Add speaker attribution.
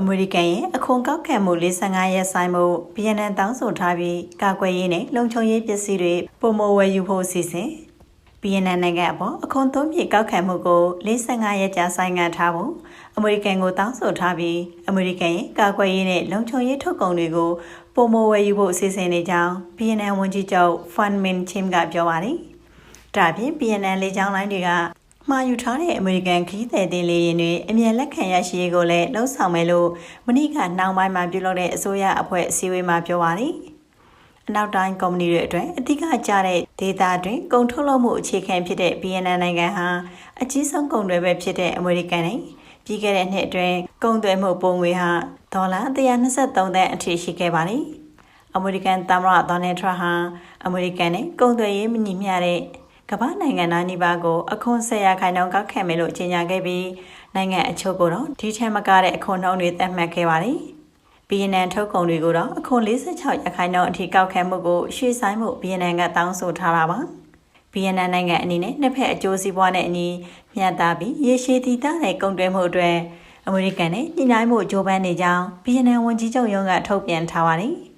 Speaker 1: အမေရိကန်ရဲ့အခွန်ကောက်ခံမှု45ရက်ဆိုင်မှု BNN တောင်းဆိုထားပြီးကာကွယ်ရေးနဲ့လုံခြုံရေးပစ္စည်းတွေပုံမဝယ်ယူဖို့စီစဉ် BNN နိုင်ငံအပေါ်အခွန်သုံးပြကောက်ခံမှုကို45ရက်ကြာဆိုင်ငံ့ထားဖို့အမေရိကန်ကိုတောင်းဆိုထားပြီးအမေရိကန်ရဲ့ကာကွယ်ရေးနဲ့လုံခြုံရေးထုတ်ကုန်တွေကိုပုံမဝယ်ယူဖို့စီစဉ်နေကြောင်း BNN ဝန်ကြီးချုပ် Fan Min Chim ကပြောပါတယ်။ဒါပြင် BNN လေကြောင်းလိုင်းတွေက မှာယူထားတဲ့အမေရိကန်ခီးသည်တင်လေယာဉ်တွေအမြဲလက်ခံရရှိရေးကိုလည်းလှုံ့ဆော်မယ်လို့မနေ့ကနှောင်းပိုင်းမှာပြုလုပ်တဲ့အစိုးရအဖွဲ့အစည်းအဝေးမှာပြောပါတယ်။အနောက်တိုင်းကုမ္ပဏီတွေအတွက်အဓိကကျတဲ့ဒေတာတွင်ကုန်ထုတ်လုပ်မှုအခြေခံဖြစ်တဲ့ BNN နိုင်ငံဟာအကြီးဆုံးကုန်တွေပဲဖြစ်တဲ့အမေရိကန်နဲ့ပြီးခဲ့တဲ့နှစ်အတွင်းကုန်သွယ်မှုပုံငွေဟာဒေါ်လာ123သန်းအထိရှိခဲ့ပါတယ်။အမေရိကန်သမ္မတဒေါ်နယ်ထရန့်ဟာအမေရိကန်နဲ့ကုန်သွယ်ရေးမညီမျှတဲ့ ကမ္ဘာနိုင်ငံသားနှိပါကိုအခွန်ဆက်ရခိုင်နှုန်းကောက်ခံမယ်လို့ကြေညာခဲ့ပြီးနိုင်ငံအချို့ကိုတော့ဒီထက်မကတဲ့အခွန်နှုန်းတွေသတ်မှတ်ခဲ့ပါတယ်။ BNN ထုတ်ကုန်တွေကိုတော့အခွန်46ရခိုင်နှုန်းအထိကောက်ခံမှုကိုရွှေ့ဆိုင်းမှု BNN ကတောင်းဆိုထားတာပါ။ BNN နိုင်ငံအနေနဲ့နှစ်ဖက်အကျိုးစီးပွားနဲ့အညီမျှတပြီးရေရှည်တည်တံ့တဲ့ကုန်သွယ်မှုအတွက်အမေရိကန်နဲ့ညှိနှိုင်းမှုကြိုးပမ်းနေကြောင်း BNN ဝန်ကြီးချုပ်ရုံးကထုတ်ပြန်ထားပါတယ်။